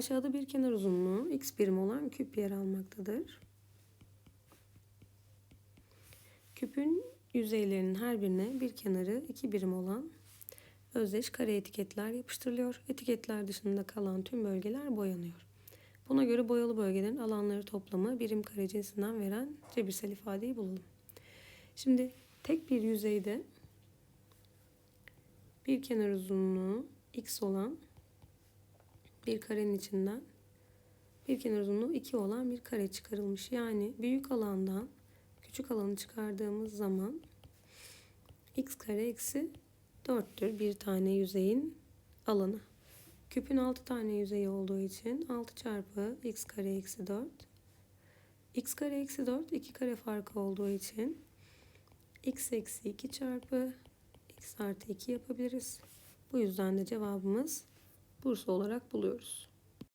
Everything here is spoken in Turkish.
Aşağıda bir kenar uzunluğu x birim olan küp yer almaktadır. Küpün yüzeylerinin her birine bir kenarı iki birim olan özdeş kare etiketler yapıştırılıyor. Etiketler dışında kalan tüm bölgeler boyanıyor. Buna göre boyalı bölgelerin alanları toplamı birim kare cinsinden veren cebirsel ifadeyi bulalım. Şimdi tek bir yüzeyde bir kenar uzunluğu x olan bir karenin içinden bir kenar uzunluğu 2 olan bir kare çıkarılmış. Yani büyük alandan küçük alanı çıkardığımız zaman x kare eksi 4'tür bir tane yüzeyin alanı. Küpün 6 tane yüzeyi olduğu için 6 çarpı x kare eksi 4. x kare eksi 4 2 kare farkı olduğu için x eksi 2 çarpı x artı 2 yapabiliriz. Bu yüzden de cevabımız Bursa olarak buluyoruz.